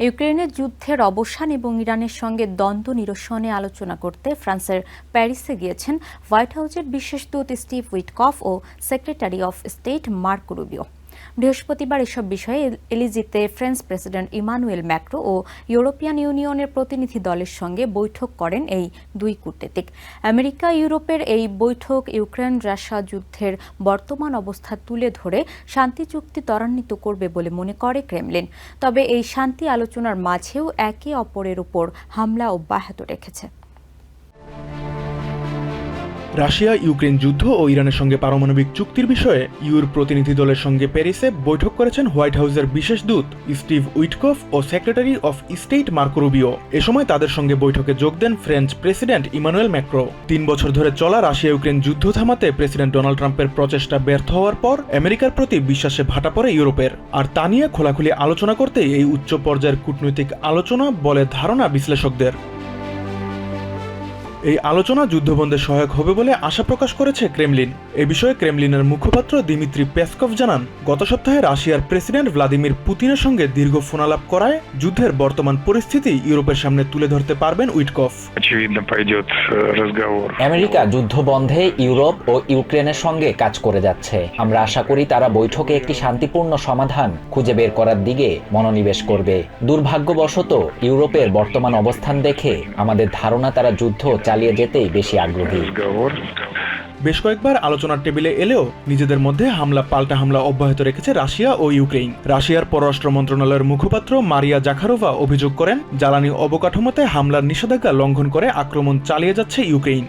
ইউক্রেনের যুদ্ধের অবসান এবং ইরানের সঙ্গে দ্বন্দ্ব নিরসনে আলোচনা করতে ফ্রান্সের প্যারিসে গিয়েছেন হোয়াইট হাউসের বিশেষ দূত Steve Witkoff O secretary of state Mark Rubio. বৃহস্পতিবার এসব বিষয়ে এলিজিতে ফ্রেঞ্চ প্রেসিডেন্ট ইমানুয়েল ম্যাক্রো ও ইউরোপিয়ান ইউনিয়নের প্রতিনিধি দলের সঙ্গে বৈঠক করেন এই দুই কূটনীতিক। আমেরিকা, ইউরোপের এই বৈঠক ইউক্রেন রাশিয়া যুদ্ধের বর্তমান অবস্থা তুলে ধরে শান্তি চুক্তি ত্বরান্বিত করবে বলে মনে করে ক্রেমলিন। তবে এই শান্তি আলোচনার মাঝেও একে অপরের উপর হামলা অব্যাহত রেখেছে। রাশিয়া, ইউক্রেন যুদ্ধ ও ইরানের সঙ্গে পারমাণবিক চুক্তির বিষয়ে ইউর প্রতিনিধি দলের সঙ্গে প্যারিসে বৈঠক করেছেন হোয়াইট হাউসের বিশেষ দূত Steve Witkoff O secretary of state Marco Rubio. এ সময় তাদের সঙ্গে বৈঠকে যোগ দেন ফ্রেঞ্চ প্রেসিডেন্ট ইমানুয়েল ম্যাক্রো। তিন বছর ধরে চলা রাশিয়া ইউক্রেন যুদ্ধ থামাতে প্রেসিডেন্ট ডোনাল্ড ট্রাম্পের প্রচেষ্টা ব্যর্থ হওয়ার পর আমেরিকার প্রতি বিশ্বাসে ভাটা পড়ে ইউরোপের। আর তা নিয়ে খোলাখুলি আলোচনা করতেই এই উচ্চ পর্যায়ের কূটনৈতিক আলোচনা বলে ধারণা বিশ্লেষকদের। এই আলোচনা যুদ্ধবন্ধে সহায়ক হবে বলে আশা প্রকাশ করেছে ক্রেমলিন। এ বিষয়ে ক্রেমলিনের মুখপাত্র দিমিত্রি পেসকভ জানান গত সপ্তাহে রাশিয়ার প্রেসিডেন্ট ভ্লাদিমির পুতিনের সঙ্গে দীর্ঘ ফোনালাপ করায় যুদ্ধের বর্তমান পরিস্থিতি ইউরোপের সামনে তুলে ধরতে পারবেন উইটকফ। আমেরিকা যুদ্ধবন্ধে ইউরোপ ও ইউক্রেনের সঙ্গে কাজ করে যাচ্ছে। আমরা আশা করি তারা বৈঠকে একটি শান্তিপূর্ণ সমাধান খুঁজে বের করার দিকে মনোনিবেশ করবে। দুর্ভাগ্যবশত ইউরোপের বর্তমান অবস্থান দেখে আমাদের ধারণা তারা যুদ্ধ চালিয়ে চালিয়ে যেতেই বেশি আগ্রহী। বেশ কয়েকবার আলোচনার টেবিলে এলেও নিজেদের মধ্যে হামলা পাল্টা হামলা অব্যাহত রেখেছে রাশিয়া ও ইউক্রেন রাশিয়ার পররাষ্ট্র মন্ত্রণালয়ের মুখপাত্র মারিয়া জাখারোভা অভিযোগ করেন জ্বালানি অবকাঠামোতে হামলার নিষেধাজ্ঞা লঙ্ঘন করে আক্রমণ চালিয়ে যাচ্ছে ইউক্রেন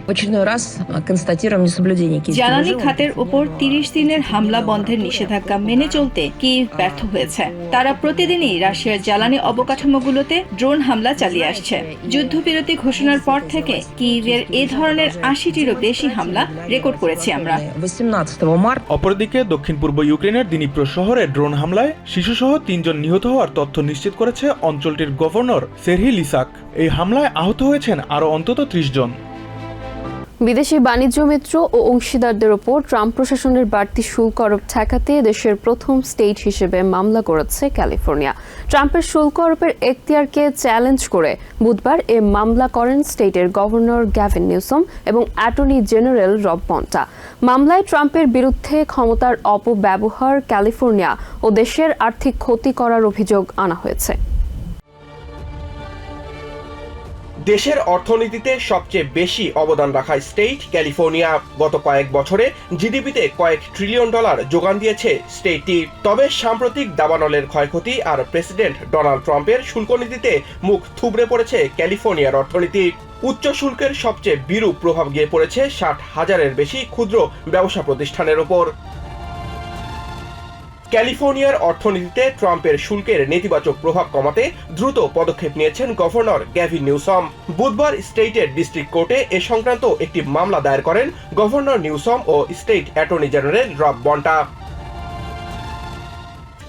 জ্বালানি খাতের উপর তিরিশ দিনের হামলা বন্ধের নিষেধাজ্ঞা মেনে চলতে কি ব্যর্থ হয়েছে। তারা প্রতিদিনই রাশিয়ার জ্বালানি অবকাঠামোগুলোতে ড্রোন হামলা চালিয়ে আসছে। যুদ্ধবিরতি ঘোষণার পর থেকে কিভের এ ধরনের আশিটিরও বেশি হামলা রেকর্ড করেছি আমরা। অপরদিকে দক্ষিণ পূর্ব ইউক্রেনের দিনীপ্র শহরে ড্রোন হামলায় শিশু সহ তিনজন নিহত হওয়ার তথ্য নিশ্চিত করেছে অঞ্চলটির গভর্নর সেরহি লিসাক। এই হামলায় আহত হয়েছেন আরও অন্তত ত্রিশ জন। বিদেশি বাণিজ্য মিত্র ও অংশীদারদের ওপর ট্রাম্প প্রশাসনের বাড়তি শুল্ক আরোপ ঠেকাতে দেশের প্রথম স্টেট হিসেবে মামলা করেছে ক্যালিফোর্নিয়া। ট্রাম্পের শুল্ক আরোপের এখতিয়ারকে চ্যালেঞ্জ করে বুধবার এ মামলা করেন স্টেটের গভর্নর গ্যাভিন নিউসম এবং অ্যাটর্নি জেনারেল রব পন্টা মামলায় ট্রাম্পের বিরুদ্ধে ক্ষমতার অপব্যবহার ক্যালিফোর্নিয়া ও দেশের আর্থিক ক্ষতি করার অভিযোগ আনা হয়েছে। দেশের অর্থনীতিতে সবচেয়ে বেশি অবদান রাখা স্টেট ক্যালিফোর্নিয়া। গত কয়েক বছরে জিডিপিতে কয়েক ট্রিলিয়ন ডলার যোগান দিয়েছে স্টেটটি। তবে সাম্প্রতিক দাবানলের ক্ষয়ক্ষতি আর প্রেসিডেন্ট ডোনাল্ড ট্রাম্পের শুল্ক নীতিতে মুখ থুবড়ে পড়েছে ক্যালিফোর্নিয়ার অর্থনীতি। উচ্চ শুল্কের সবচেয়ে বিরূপ প্রভাব গিয়ে পড়েছে ষাট হাজারের বেশি ক্ষুদ্র ব্যবসা প্রতিষ্ঠানের ওপর। ক্যালিফোর্নিয়ার অর্থনীতিতে ট্রাম্পের শুল্কের নেতিবাচক প্রভাব কমাতে দ্রুত পদক্ষেপ নিয়েছেন গভর্নর গ্যাভিন নিউসম। বুধবার স্টেটের ডিস্ট্রিক্ট কোর্টে এ সংক্রান্ত একটি মামলা দায়ের করেন গভর্নর নিউসম ও state attorney general Rob Bonta.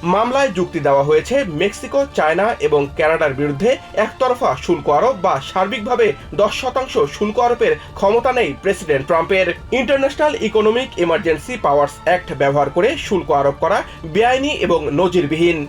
মামলায় যুক্তি দেওয়া হয়েছে মেক্সিকো, চায়না এবং ক্যানাডার বিরুদ্ধে একতরফা শুল্ক আরোপ বা সার্বিকভাবে দশ শতাংশ শুল্ক আরোপের ক্ষমতা নেই প্রেসিডেন্ট ট্রাম্পের। International economic emergency powers act ব্যবহার করে শুল্ক আরোপ করা বেআইনি এবং নজিরবিহীন।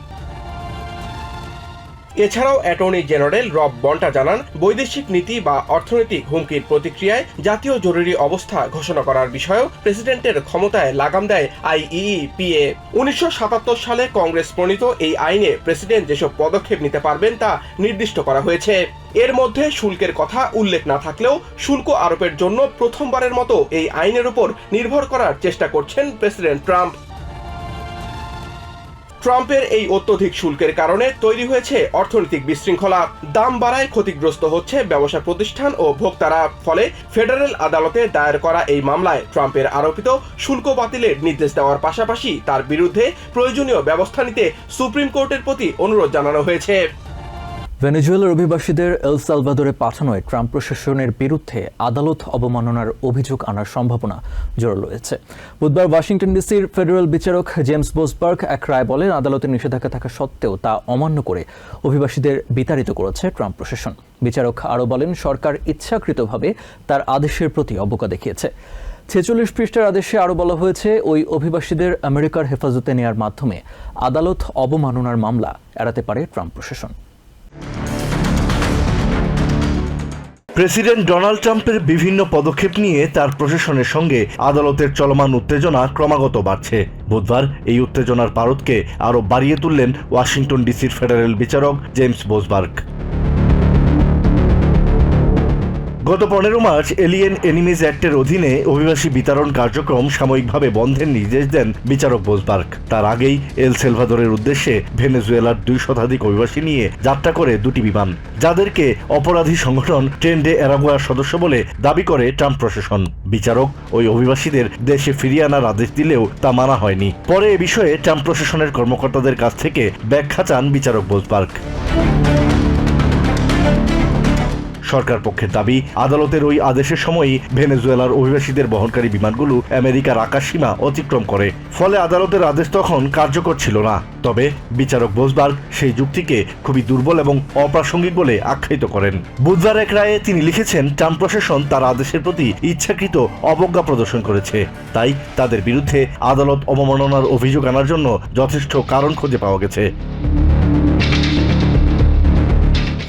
এছাড়াও অ্যাটর্নি জেনারেল রব বন্টা জানান, বৈদেশিক নীতি বা অর্থনৈতিক হুমকির প্রতিক্রিয়ায় জাতীয় জরুরি অবস্থা ঘোষণা করার বিষয়েও প্রেসিডেন্টের ক্ষমতায় লাগাম দেয় আইইপিএ উনিশশো সাতাত্তর সালে কংগ্রেস প্রণীত এই আইনে প্রেসিডেন্ট যেসব পদক্ষেপ নিতে পারবেন তা নির্দিষ্ট করা হয়েছে। এর মধ্যে শুল্কের কথা উল্লেখ না থাকলেও শুল্ক আরোপের জন্য প্রথমবারের মতো এই আইনের উপর নির্ভর করার চেষ্টা করছেন প্রেসিডেন্ট ট্রাম্প। ট্রাম্পের এই অত্যধিক শুল্কের কারণে তৈরি হয়েছে অর্থনৈতিক বিশৃঙ্খলা। দাম বাড়ায় ক্ষতিগ্রস্ত হচ্ছে ব্যবসা প্রতিষ্ঠান ও ভোক্তারা। ফলে ফেডারেল আদালতে দায়ের করা এই মামলায় ট্রাম্পের আরোপিত শুল্ক বাতিলের নির্দেশ দেওয়ার পাশাপাশি তার বিরুদ্ধে প্রয়োজনীয় ব্যবস্থা নিতে সুপ্রিম কোর্টের প্রতি অনুরোধ জানানো হয়েছে। ভেনেজুয়েলার অভিবাসীদের এল সালভাদরে পাঠানোয় ট্রাম্প প্রশাসনের বিরুদ্ধে আদালত অবমাননার অভিযোগ আনার সম্ভাবনা জোরালো রয়েছে বুধবার ওয়াশিংটন ডিসির ফেডারেল বিচারক জেমস বোসবার্গ এক রায় বলেন, আদালতের নিষেধাজ্ঞা থাকা সত্ত্বেও তা অমান্য করে অভিবাসীদের বিতাড়িত করেছে ট্রাম্প প্রশাসন। বিচারক আরও বলেন, সরকার ইচ্ছাকৃতভাবে তার আদেশের প্রতি অবজ্ঞা দেখিয়েছে। ছেচল্লিশ পৃষ্ঠার আদেশে আরও বলা হয়েছে, ওই অভিবাসীদের আমেরিকার হেফাজতে নেয়ার মাধ্যমে আদালত অবমাননার মামলা এড়াতে পারে ট্রাম্প প্রশাসন। প্রেসিডেন্ট ডোনাল্ড ট্রাম্পের বিভিন্ন পদক্ষেপ নিয়ে তার প্রশাসনের সঙ্গে আদালতের চলমান উত্তেজনা ক্রমাগত বাড়ছে। বুধবার এই উত্তেজনার পারদকে আরও বাড়িয়ে তুললেন ওয়াশিংটন ডিসির ফেডারেল বিচারক জেমস বোসবার্গ। গত পনেরো মার্চ এলিয়েন এনিমিজ অ্যাক্টের অধীনে অভিবাসী বিতরণ কার্যক্রম সাময়িকভাবে বন্ধের নির্দেশ দেন বিচারক বোসবার্গ। তার আগেই এল সেলভাদরের উদ্দেশ্যে ভেনেজুয়েলার দুই শতাধিক অভিবাসী নিয়ে যাত্রা করে দুটি বিমান, যাদেরকে অপরাধী সংগঠন ট্রেন্ডে এরাগুয়ার সদস্য বলে দাবি করে ট্রাম্প প্রশাসন। বিচারক ওই অভিবাসীদের দেশে ফিরিয়ে আনার আদেশ দিলেও তা মানা হয়নি। পরে এ বিষয়ে ট্রাম্প প্রশাসনের কর্মকর্তাদের কাছ থেকে ব্যাখ্যা চান বিচারক বোসবার্গ। সরকার পক্ষের দাবি, আদালতের ওই আদেশের সময়ই ভেনেজুয়েলার অভিবাসীদের বহনকারী বিমানগুলো আমেরিকার আকাশসীমা অতিক্রম করে। ফলে আদালতের আদেশ তখন কার্যকর ছিল না। তবে বিচারক বোসবার্গ সেই যুক্তিকে খুবই দুর্বল এবং অপ্রাসঙ্গিক বলে আখ্যায়িত করেন। বুধবার এক রায়ে তিনি লিখেছেন, ট্রাম্প প্রশাসন তার আদেশের প্রতি ইচ্ছাকৃত অবজ্ঞা প্রদর্শন করেছে। তাই তাদের বিরুদ্ধে আদালত অবমাননার অভিযোগ আনার জন্য যথেষ্ট কারণ খুঁজে পাওয়া গেছে।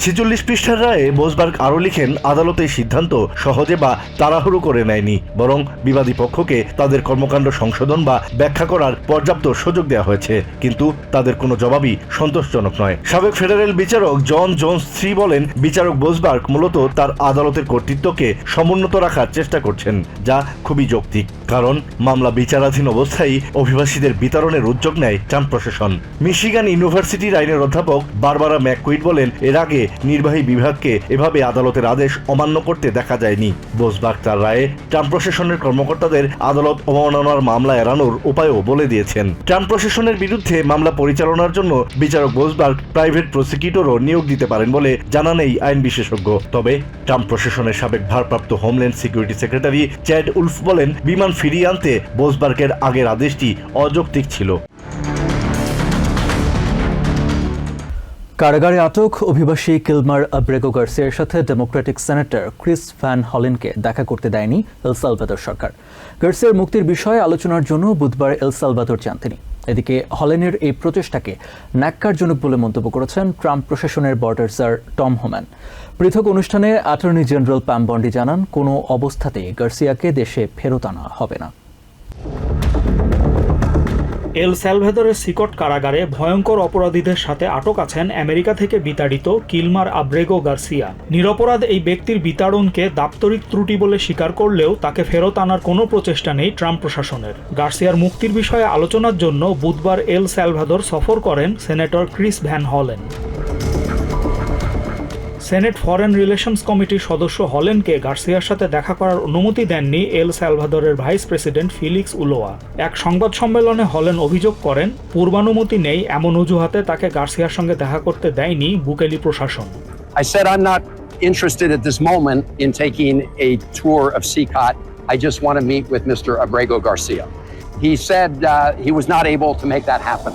ছেচল্লিশ পৃষ্ঠার রায়ে বোসবার্গ আরও লিখেন, আদালত এই সিদ্ধান্ত সহজে বা তাড়াহুড়ো করে নেয়নি, বরং বিবাদী পক্ষকে তাদের কর্মকাণ্ড সংশোধন বা ব্যাখ্যা করার পর্যাপ্ত সুযোগ দেওয়া হয়েছে। কিন্তু তাদের কোনো জবাবই সন্তোষজনক নয়। সাবেক ফেডারেল বিচারক জন জোন্স থ্রি বলেন, বিচারক বোসবার্গ মূলত তার আদালতের কর্তৃত্বকে সমুন্নত রাখার চেষ্টা করছেন, যা খুবই যৌক্তিক, কারণ মামলা বিচারাধীন অবস্থায় অভিবাসীদের বিতরণের উদ্যোগ নেয় ট্রাম্প প্রশাসন। মিশিগান ইউনিভার্সিটির আইনের অধ্যাপক বারবারা ম্যাককুইড বলেন, এর আগে নির্বাহী বিভাগকে এভাবে আদালতের আদেশ অমান্য করতে দেখা যায়নি। বোসবার্গ তার রায়ে ট্রাম্প প্রশাসনের কর্মকর্তাদের আদালত অবমাননার মামলা এড়ানোর উপায়ও বলে দিয়েছেন। ট্রাম্প প্রশাসনের বিরুদ্ধে মামলা পরিচালনার জন্য বিচারক বোসবার্গ প্রাইভেট প্রসিকিউটরও নিয়োগ দিতে পারেন বলে জানান এই আইন বিশেষজ্ঞ। তবে ট্রাম্প প্রশাসনের সাবেক ভারপ্রাপ্ত homeland security secretary Chad Wolf বলেন, বিমান ফিরিয়ে আনতে বোসবার্গের আগের আদেশটি অযৌক্তিক ছিল। কারাগারে আটক অভিবাসী কিলমার আব্রেগো গার্সিয়ার সাথে ডেমোক্রেটিক সেনেটর ক্রিস ভ্যান হলেনকে দেখা করতে দেয়নি এল সালভাদর সরকার। গার্সিয়ার মুক্তির বিষয়ে আলোচনার জন্য বুধবার এল সালভাদর যান তিনি। এদিকে হলেনের এই প্রচেষ্টাকে ন্যাক্কারজনক বলে মন্তব্য করেছেন ট্রাম্প প্রশাসনের বর্ডার স্যার টম হোম্যান। পৃথক অনুষ্ঠানে অ্যাটর্নি জেনারেল প্যাম বন্ডি জানান, কোনো অবস্থাতেই গার্সিয়াকে দেশে ফেরত আনা হবে না। এল স্যালভেদরের সিকট কারাগারে ভয়ঙ্কর অপরাধীদের সাথে আটক আছেন আমেরিকা থেকে বিতাড়িত কিলমার আব্রেগো গার্সিয়া। নিরপরাধ এই ব্যক্তির বিতাড়নকে দাপ্তরিক ত্রুটি বলে স্বীকার করলেও তাকে ফেরত আনার কোনো প্রচেষ্টা নেই ট্রাম্প প্রশাসনের। গার্সিয়ার মুক্তির বিষয়ে আলোচনার জন্য বুধবার এল স্যালভাদর সফর করেন senator Chris Van Hollen. Senate foreign relations কমিটির সদস্য হলেনকে গার্সিয়ার সাথে দেখা করার অনুমতি দেননি এল সালভাদরের ভাইস প্রেসিডেন্ট ফিলিক্স উলোয়া এক সংবাদ সম্মেলনে হলেন অভিযোগ করেন পূর্বানুমতি নেই এমন অজুহাতে তাকে গার্সিয়ার সঙ্গে দেখা করতে দেয়নি বুকেলি প্রশাসন I said I'm not interested at this moment in taking a tour of CCOT. I just want to meet with Mr. Abrego Garcia. He said uh, he was not able to make that happen.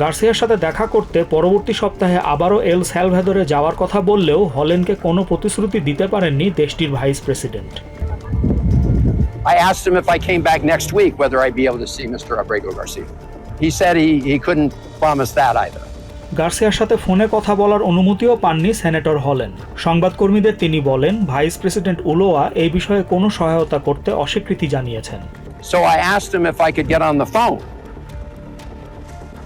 গার্সিয়ার সাথে দেখা করতে পরবর্তী সপ্তাহে আবারও এল স্যালভেদরে যাওয়ার কথা বললেও হলেনকে কোনো প্রতিশ্রুতি দিতে পারেননি দেশটির vice president I asked him if I came back next week whether I'd be able to see Mr. Abrego Garcia. He said he, he couldn't promise that either. গার্সিয়ার সাথে ফোনে কথা বলার অনুমতিও পাননি সেনেটর হলেন সংবাদকর্মীদের তিনি বলেন ভাইস প্রেসিডেন্ট উলোয়া এই বিষয়ে কোনো সহায়তা করতে অস্বীকৃতি জানিয়েছেন So I asked him if I could get on the phone,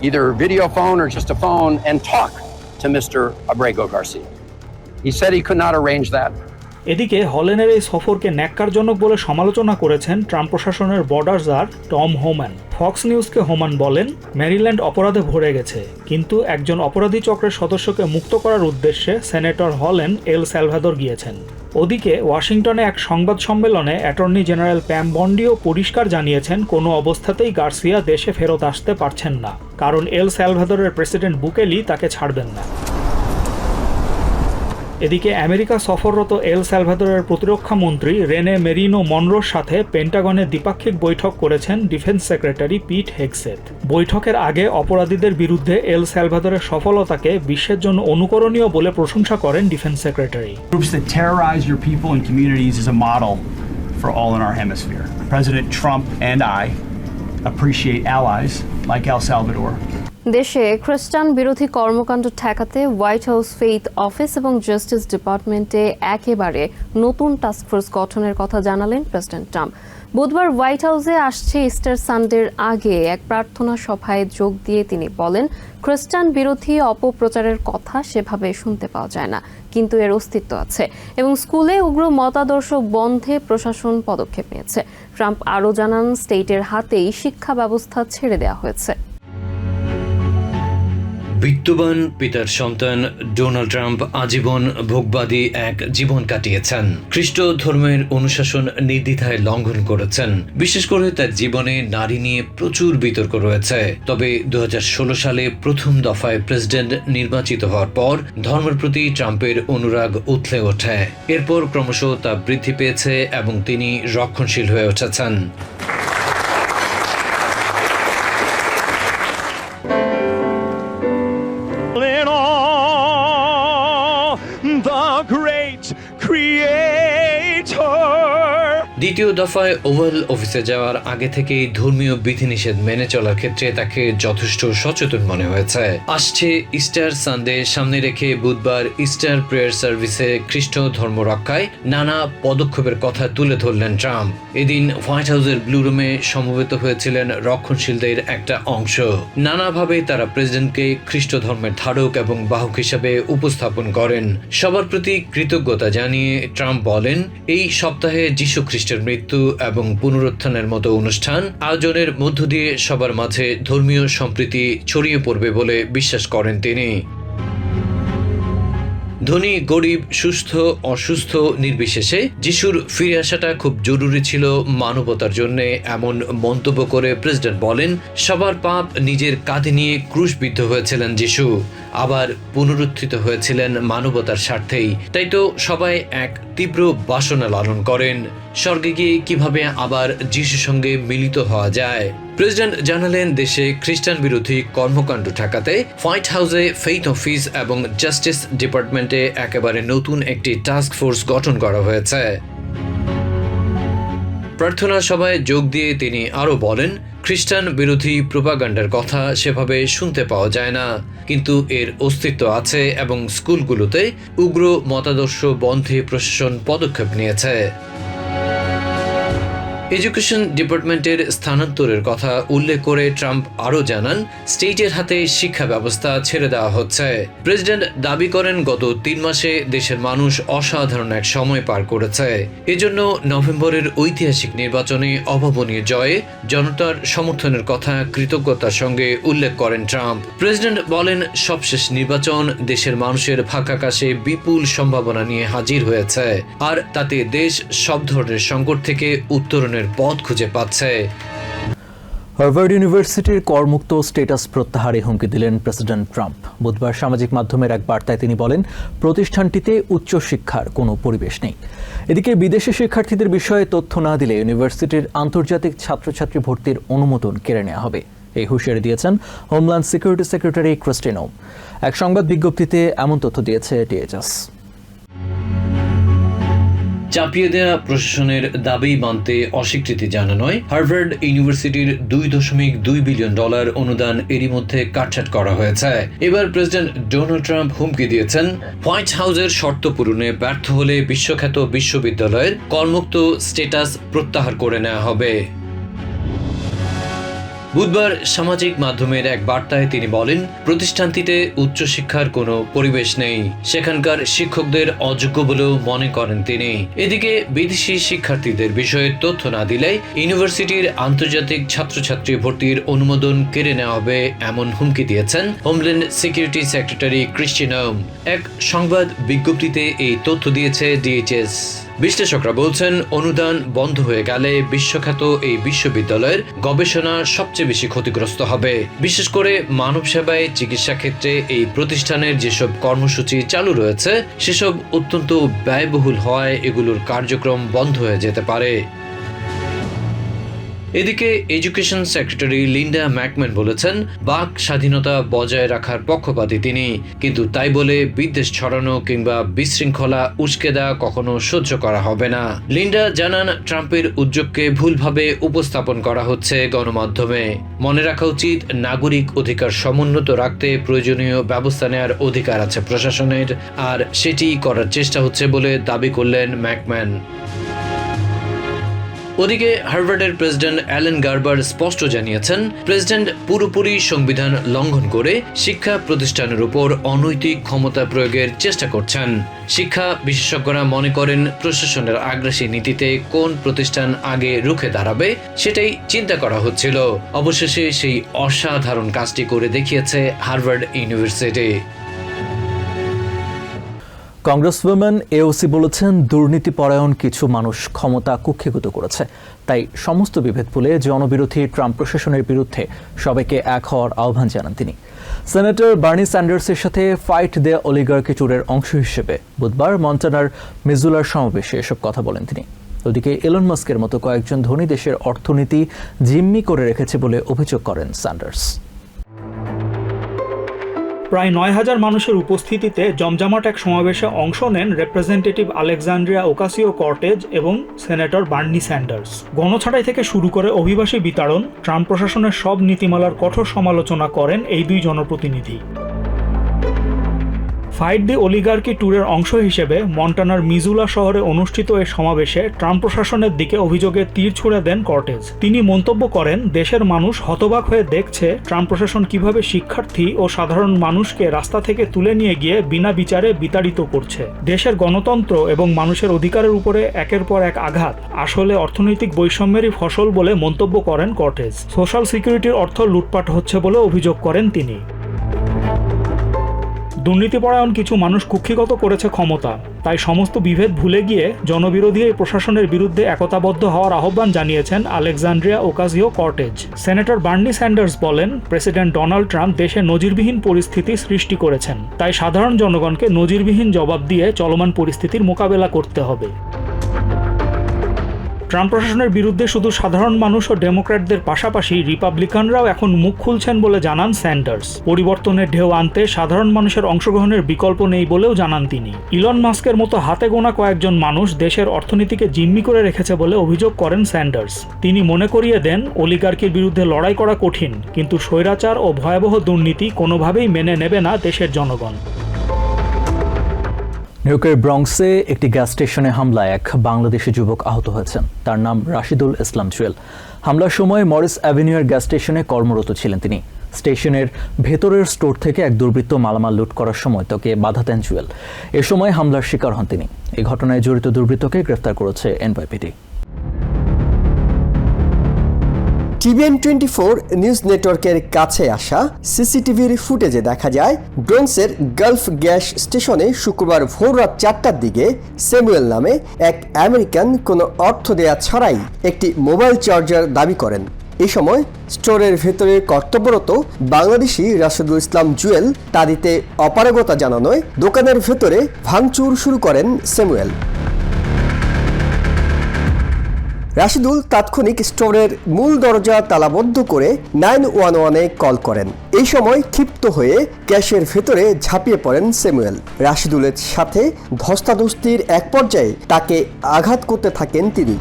either video phone or just a phone, and talk to Mr. Abrego Garcia. He said he could not arrange that. এদিকে হলেনের এই সফরকে ন্যাক্কারজনক বলে সমালোচনা করেছেন Trump প্রশাসনের border czar Tom Homan Fox নিউজকে Homan বলেন Maryland অপরাধে ভরে গেছে কিন্তু একজন অপরাধী চক্রের সদস্যকে মুক্ত করার উদ্দেশ্যে সেনেটর হলেন এল স্যালভাদর গিয়েছেন ওদিকে ওয়াশিংটনে এক সংবাদ সম্মেলনে অ্যাটর্নি জেনারেল প্যাম বন্ডিও পরিষ্কার জানিয়েছেন কোনো অবস্থাতেই গার্সিয়া দেশে ফেরত আসতে পারছেন না কারণ এল স্যালভাদরের প্রেসিডেন্ট বুকেলি তাকে ছাড়বেন না। এদিকে আমেরিকা সফররত এল সালভাদরের প্রতিরক্ষা মন্ত্রী রেনে মেরিনো মনরোর সাথে পেন্টাগনে দ্বিপাক্ষিক বৈঠক করেছেন ডিফেন্স সেক্রেটারি পিট হেগসেথ। বৈঠকের আগে অপরাধীদের বিরুদ্ধে এল সালভাদরের সফলতাকে বিশ্বের জন্য অনুকরণীয় বলে প্রশংসা করেন defence secretary. For appreciate allies like El Salvador. দেশে খ্রিস্টান বিরোধী কর্মকাণ্ড ঠেকাতে হোয়াইট হাউস, ফেইথ অফিস এবং জাস্টিস ডিপার্টমেন্টে একেবারে নতুন টাস্কফোর্স গঠনের কথা জানালেন প্রেসিডেন্ট ট্রাম্প বুধবার হোয়াইট হাউসে আসছে ইস্টার সানডের আগে। এক প্রার্থনা সভায় যোগ দিয়ে তিনি বলেন, খ্রিস্টান বিরোধী অপপ্রচারের কথা সেভাবে শুনতে পাওয়া যায় না, কিন্তু এর অস্তিত্ব আছে। এবং স্কুলে উগ্র মতাদর্শ বন্ধে প্রশাসন পদক্ষেপ নিয়েছে। ট্রাম্প আরও জানান, স্টেটের হাতেই শিক্ষা ব্যবস্থা ছেড়ে দেওয়া হয়েছে। বিত্তবান পিতার সন্তান ডোনাল্ড ট্রাম্প আজীবন ভোগবাদী এক জীবন কাটিয়েছেন। খ্রিস্ট ধর্মের অনুশাসন নির্দ্বিধায় লঙ্ঘন করেছেন। বিশেষ করে তার জীবনে নারী নিয়ে প্রচুর বিতর্ক রয়েছে। তবে দু হাজার ষোলো সালে প্রথম দফায় প্রেসিডেন্ট নির্বাচিত হওয়ার পর ধর্মের প্রতি ট্রাম্পের অনুরাগ উথলে ওঠে। এরপর ক্রমশ তা বৃদ্ধি পেয়েছে এবং তিনি রক্ষণশীল হয়ে উঠেছেন। দ্বিতীয় দফায় ওভাল অফিসে যাওয়ার আগে থেকেই ধর্মীয় বিধিনিষেধ মেনে চলার ক্ষেত্রে তাকে যথেষ্ট সচেতন মনে হয়েছে। আসছে ইস্টার সানডে, সামনে রেখে বুধবার ইস্টার প্রেয়ার সার্ভিসে খ্রিস্ট ধর্ম রক্ষায় নানা পদক্ষেপের কথা তুলে ধরলেন ট্রাম্প। এদিন হোয়াইট হাউসের ব্লু রুমে সমবেত হয়েছিলেন রক্ষণশীলদের একটা অংশ। নানাভাবে তারা প্রেসিডেন্টকে খ্রিস্ট ধর্মের ধারক এবং বাহক হিসাবে উপস্থাপন করেন। সবার প্রতি কৃতজ্ঞতা জানিয়ে ট্রাম্প বলেন, এই সপ্তাহে যীশু খ্রিস্টের মৃত্যু এবং পুনরুত্থানের মতো অনুষ্ঠান আয়োজনের মধ্য দিয়ে সবার মাঝে ধর্মীয় সম্প্রীতি ছড়িয়ে পড়বে বলে বিশ্বাস করেন তিনি। ধনী, গরিব, সুস্থ, অসুস্থ, নির্বিশেষে যিশুর ফিরে আসাটা খুব জরুরি ছিল মানবতার জন্য এমন মন্তব্য করে প্রেসিডেন্ট বলেন, সবার পাপ নিজের কাঁধে নিয়ে ক্রুশবিদ্ধ হয়েছিলেন যিশু। আবার পুনরুত্থিত হয়েছিলেন মানবতার স্বার্থেই। তাই তো সবাই এক তীব্র বাসনা লালন করেন। স্বর্গে গিয়ে কীভাবে আবার যিশুর সঙ্গে মিলিত হওয়া যায়? প্রেসিডেন্ট জানালেন দেশে খ্রিস্টান বিরোধী কর্মকাণ্ড ঠেকাতে হোয়াইট হাউসে ফেইথ অফিস এবং জাস্টিস ডিপার্টমেন্টে একেবারে নতুন একটি টাস্ক ফোর্স গঠন করা হয়েছে। প্রার্থনা সভায় যোগ দিয়ে তিনি আরও বলেন খ্রিস্টান বিরোধী প্রোপাগান্ডার কথা সেভাবে শুনতে পাওয়া যায় না। কিন্তু এর অস্তিত্ব আছে এবং স্কুলগুলোতে উগ্র মতাদর্শ বন্ধে প্রশাসন পদক্ষেপ নিয়েছে। এডুকেশন ডিপার্টমেন্টের স্থানান্তরের কথা উল্লেখ করে ট্রাম্প আরও জানান, স্টেটের হাতে শিক্ষা ব্যবস্থা ছেড়ে দেওয়া হচ্ছে। প্রেসিডেন্ট দাবি করেন, গত তিন মাসে দেশের মানুষ অসাধারণ এক সময় পার করেছে। এজন্য নভেম্বরের ঐতিহাসিক নির্বাচনে অভাবনীয় জয়ে জনতার সমর্থনের কথা কৃতজ্ঞতার সঙ্গে উল্লেখ করেন ট্রাম্প। প্রেসিডেন্ট বলেন, সবশেষ নির্বাচন দেশের মানুষের ফাঁকাকাশে বিপুল সম্ভাবনা নিয়ে হাজির হয়েছে। আর তাতে দেশ সব ধরনের সংকট থেকে উত্তরণের পথ খুঁজে পাচ্ছে। হার্ভার্ড ইউনিভার্সিটির করমুক্ত স্টেটাস প্রত্যাহারে হুমকি দিলেন প্রেসিডেন্ট ট্রাম্প। বুধবার সামাজিক মাধ্যমের এক বার্তায় তিনি বলেন, প্রতিষ্ঠানটিতে উচ্চশিক্ষার কোনো পরিবেশ নেই। এদিকে বিদেশি শিক্ষার্থীদের বিষয়ে তথ্য না দিলে ইউনিভার্সিটির আন্তর্জাতিক ছাত্রছাত্রী ভর্তির অনুমোদন কেড়ে নেওয়া হবে। এই হুঁশিয়ারি দিয়েছেন হোমল্যান্ড সিকিউরিটি সেক্রেটারি ক্রিস্টিনো। এক সংবাদ বিজ্ঞপ্তিতে এমন তথ্য দিয়েছে ডিএচএস চাপিয়ে দেয়া প্রশাসনের দাবি মানতে অস্বীকৃতি জানানোয় হার্ভার্ড ইউনিভার্সিটির দুই দশমিক দুই বিলিয়ন ডলার অনুদান এরই মধ্যে কাটছাট করা হয়েছে। এবার প্রেসিডেন্ট ডোনাল্ড ট্রাম্প হুমকি দিয়েছেন, হোয়াইট হাউসের শর্ত পূরণে ব্যর্থ হলে বিশ্বখ্যাত বিশ্ববিদ্যালয়ের কর্মুক্ত স্টেটাস প্রত্যাহার করে নেওয়া হবে। বুধবার সামাজিক মাধ্যমের এক বার্তায় তিনি বলেন, প্রতিষ্ঠানটিতে উচ্চশিক্ষার কোনো পরিবেশ নেই। সেখানকার শিক্ষকদের অযোগ্য বলেও মনে করেন তিনি। এদিকে বিদেশি শিক্ষার্থীদের বিষয়ে তথ্য না দিলে ইউনিভার্সিটির আন্তর্জাতিক ছাত্রছাত্রী ভর্তির অনুমোদন কেড়ে নেওয়া হবে এমন হুমকি দিয়েছেন হোমল্যান্ড সিকিউরিটি সেক্রেটারি ক্রিস্টিনম। এক সংবাদ বিজ্ঞপ্তিতে এই তথ্য দিয়েছে ডিএইচএস। বিশ্লেষকরা বলছেন, অনুদান বন্ধ হয়ে গেলে বিশ্বখ্যাত এই বিশ্ববিদ্যালয়ের গবেষণা সবচেয়ে বেশি ক্ষতিগ্রস্ত হবে। বিশেষ করে মানব সেবায় চিকিৎসা ক্ষেত্রে এই প্রতিষ্ঠানের যেসব কর্মসূচি চালু রয়েছে, সেসব অত্যন্ত ব্যয়বহুল হওয়ায় এগুলোর কার্যক্রম বন্ধ হয়ে যেতে পারে। এদিকে এডুকেশন সেক্রেটারি লিন্ডা ম্যাকম্যান বলেছেন, বাক স্বাধীনতা বজায় রাখার পক্ষপাতী তিনি। কিন্তু তাই বলে বিদ্বেষ ছড়ানো কিংবা বিশৃঙ্খলা উস্কে দেওয়া কখনো সহ্য করা হবে না। লিন্ডা জানান, ট্রাম্পের উদ্যোগকে ভুলভাবে উপস্থাপন করা হচ্ছে গণমাধ্যমে। মনে রাখা উচিত, নাগরিক অধিকার সমুন্নত রাখতে প্রয়োজনীয় ব্যবস্থা নেওয়ার অধিকার আছে প্রশাসনের, আর সেটি করার চেষ্টা হচ্ছে বলে দাবি করলেন ম্যাকম্যান। ওদিকে হার্ভার্ডের প্রেসিডেন্ট অ্যালেন গার্বার স্পষ্ট জানিয়েছেন, প্রেসিডেন্ট পুরোপুরি সংবিধান লঙ্ঘন করে শিক্ষা প্রতিষ্ঠানের উপর অনৈতিক ক্ষমতা প্রয়োগের চেষ্টা করছেন। শিক্ষা বিশেষজ্ঞরা মনে করেন, প্রশাসনের আগ্রাসী নীতিতে কোন প্রতিষ্ঠান আগে রুখে দাঁড়াবে সেটাই চিন্তা করা হচ্ছিল। অবশেষে সেই অসাধারণ কাজটি করে দেখিয়েছে হার্ভার্ড ইউনিভার্সিটি। কংগ্রেসউইম্যান এওসি বলেছেন, দুর্নীতিপরায়ণ কিছু মানুষ ক্ষমতা কুক্ষিগত করেছে। তাই সমস্ত বিভেদ ভুলে জনবিরোধী ট্রাম্প প্রশাসনের বিরুদ্ধে সবাইকে এক হওয়ার আহ্বান জানান তিনি। সেনেটর বার্নি স্যান্ডার্সের সাথে ফাইট দ্য অলিগার্কি ট্যুরের অংশ হিসেবে বুধবার মন্টানার মিজুলার সমাবেশে এসব কথা বলেন তিনি। ওদিকে এলন মাস্কের মতো কয়েকজন ধনী দেশের অর্থনীতি জিম্মি করে রেখেছে বলে অভিযোগ করেন স্যান্ডার্স। প্রায় নয় হাজার মানুষের উপস্থিতিতে জমজমাট এক সমাবেশে অংশ নেন রিপ্রেজেন্টেটিভ আলেকজান্ড্রিয়া ওকাসিও কর্টেজ এবং সেনেটর বার্নি স্যান্ডার্স। গণছাটাই থেকে শুরু করে অভিবাসী বিতাড়ন, ট্রাম্প প্রশাসনের সব নীতিমালার কঠোর সমালোচনা করেন এই দুই জনপ্রতিনিধি। ফাইট দি অলিগার্কি ট্যুরের অংশ হিসেবে মন্টানার মিজুলা শহরে অনুষ্ঠিত এই সমাবেশে ট্রাম্প প্রশাসনের দিকে অভিযোগের তীর ছুঁড়ে দেন কর্টেজ। তিনি মন্তব্য করেন, দেশের মানুষ হতবাক হয়ে দেখছে ট্রাম্প প্রশাসন কীভাবে শিক্ষার্থী ও সাধারণ মানুষকে রাস্তা থেকে তুলে নিয়ে গিয়ে বিনা বিচারে বিতাড়িত করছে। দেশের গণতন্ত্র এবং মানুষের অধিকারের উপরে একের পর এক আঘাত। আসলে অর্থনৈতিক বৈষম্যেরই ফসল বলে মন্তব্য করেন কর্টেজ। সোশ্যাল সিকিউরিটির অর্থ লুটপাট হচ্ছে বলে অভিযোগ করেন তিনি। দুর্নীতিপরায়ণ কিছু মানুষ কুক্ষিগত করেছে ক্ষমতা। তাই সমস্ত বিভেদ ভুলে গিয়ে জনবিরোধী এই প্রশাসনের বিরুদ্ধে একতাবদ্ধ হওয়ার আহ্বান জানিয়েছেন Alexandria Ocasio Cortez. Senator Bernie Sanders বলেন, প্রেসিডেন্ট ডোনাল্ড ট্রাম্প দেশে নজিরবিহীন পরিস্থিতি সৃষ্টি করেছেন। তাই সাধারণ জনগণকে নজিরবিহীন জবাব দিয়ে চলমান পরিস্থিতির মোকাবেলা করতে হবে। ট্রাম্প প্রশাসনের বিরুদ্ধে শুধু সাধারণ মানুষ ও ডেমোক্র্যাটদের পাশাপাশি রিপাবলিকানরাও এখন মুখ খুলছেন বলে জানান স্যান্ডার্স। পরিবর্তনের ঢেউ আনতে সাধারণ মানুষের অংশগ্রহণের বিকল্প নেই বলেও জানান তিনি। ইলন মাস্কের মতো হাতে গোনা কয়েকজন মানুষ দেশের অর্থনীতিকে জিম্মি করে রেখেছে বলে অভিযোগ করেন স্যান্ডার্স। তিনি মনে করিয়ে দেন, অলিগার্কির বিরুদ্ধে লড়াই করা কঠিন, কিন্তু স্বৈরাচার ও ভয়াবহ দুর্নীতি কোনোভাবেই মেনে নেবে না দেশের জনগণ। নিউইয়র্কের ব্রংসে একটি গ্যাস স্টেশনে হামলায় এক বাংলাদেশি যুবক আহত হয়েছেন। তার নাম রাশিদুল ইসলাম জুয়েল। হামলার সময় মরিস অ্যাভিনিউয়ের গ্যাস স্টেশনে কর্মরত ছিলেন তিনি। স্টেশনের ভেতরের স্টোর থেকে এক দুর্বৃত্ত মালামাল লুট করার সময় তাকে বাধা দেন জুয়েল। এ সময় হামলার শিকার হন তিনি। এ ঘটনায় জড়িত দুর্বৃত্তকে গ্রেফতার করেছে NYPD TVN twenty four news নেটওয়ার্কের কাছে আসা সিসিটিভির ফুটেজে দেখা যায় ব্রোন্সের গালফ গ্যাস স্টেশনে শুক্রবার ভোর রাত চারটার দিকে স্যামুয়েল নামে এক আমেরিকান কোনো অর্থ দেয়া ছাড়াই একটি মোবাইল চার্জার দাবি করেন। এই সময় স্টোরের ভেতরে কর্তব্যরত বাংলাদেশি রাশেদুল ইসলাম জুয়েল তা দিতে অপারগতা জানানোয় দোকানের ভেতরে ভাঙচুর শুরু করেন স্যামুয়েল। রাশিদুল তাৎক্ষণিক স্টোরের মূল দরজা তালাবদ্ধ করে নাইন ওয়ান ওয়ানে কল করেন। এই সময় ক্ষিপ্ত হয়ে ক্যাশের ভেতরে ঝাঁপিয়ে পড়েন সেমুয়েল রাশিদুলের সাথে ধস্তাধস্তির এক পর্যায়ে তাকে আঘাত করতে থাকেন তিনি।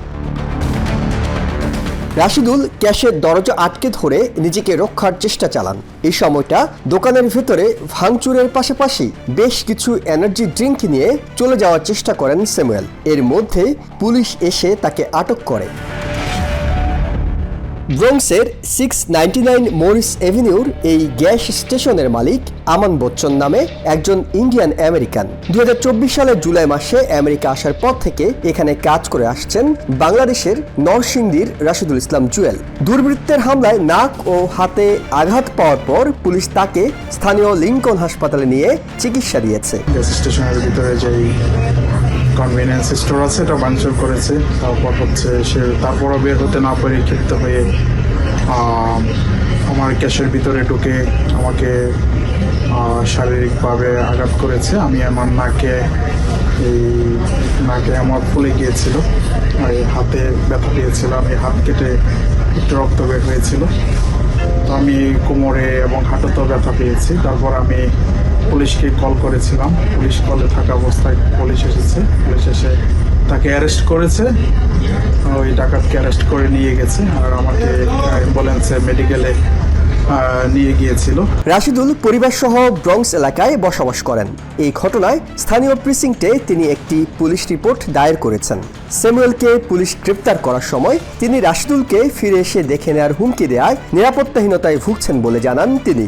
রাশিদুল ক্যাশের দরজা আটকে ধরে নিজেকে রক্ষার চেষ্টা চালান। এই সময়টা দোকানের ভেতরে ভাঙচুরের পাশাপাশি বেশ কিছু এনার্জি ড্রিঙ্ক নিয়ে চলে যাওয়ার চেষ্টা করেন স্যামুয়েল। এর মধ্যে পুলিশ এসে তাকে আটক করে। ব্রোংসের সিক্স নাইনটি নাইন মরিস এভিনিউর এই গ্যাস স্টেশনের মালিক আমান বচ্চন নামে একজন ইন্ডিয়ান আমেরিকান। দু সালের জুলাই মাসে আমেরিকা আসার পর থেকে এখানে কাজ করে আসছেন বাংলাদেশের নরসিংদীর রাশিদুল ইসলাম জুয়েল। দুর্বৃত্তের হামলায় নাক ও হাতে আঘাত পাওয়ার পর পুলিশ তাকে স্থানীয় লিঙ্কন হাসপাতালে নিয়ে চিকিৎসা দিয়েছে। কনভেনিয়েন্স স্টোর আছে, এটা ভাঙচুর করেছে। তারপর হচ্ছে সে, তারপরও বের হতে না পেরে, ক্ষিপ্ত হয়ে আমার ক্যাশের ভিতরে ঢুকে আমাকে শারীরিকভাবে আঘাত করেছে। আমি আমার নাকে, এই নাকে আমার ফুলে গিয়েছিল, আর এই হাতে ব্যথা পেয়েছিলাম আমি হাত কেটে একটু রক্ত বের হয়েছিল। তো আমি কোমরে এবং হাঁটুতেও ব্যথা পেয়েছি। তারপর আমি পুলিশকে কল করেছিলাম। পুলিশ কলে থাকা অবস্থায় পুলিশ এসেছে। পুলিশ এসে তাকে অ্যারেস্ট করেছে। ওই ডাকাতকে অ্যারেস্ট করে নিয়ে গেছে। আর আমাকে অ্যাম্বুলেন্সে মেডিকেলে নিয়ে গিয়েছিল। রাশিদুল পরিবার সহ ব্রঙ্কস এলাকায় বসবাস করেন। এই ঘটনায় স্থানীয় প্রিসিংটে তিনি একটি পুলিশ রিপোর্ট দায়ের করেছেন। স্যামুয়েলকে পুলিশ গ্রেপ্তার করার সময় তিনি রাশিদুলকে ফিরে এসে দেখে নেওয়ার হুমকি দেওয়ায় নিরাপত্তাহীনতায় ভুগছেন বলে জানান তিনি।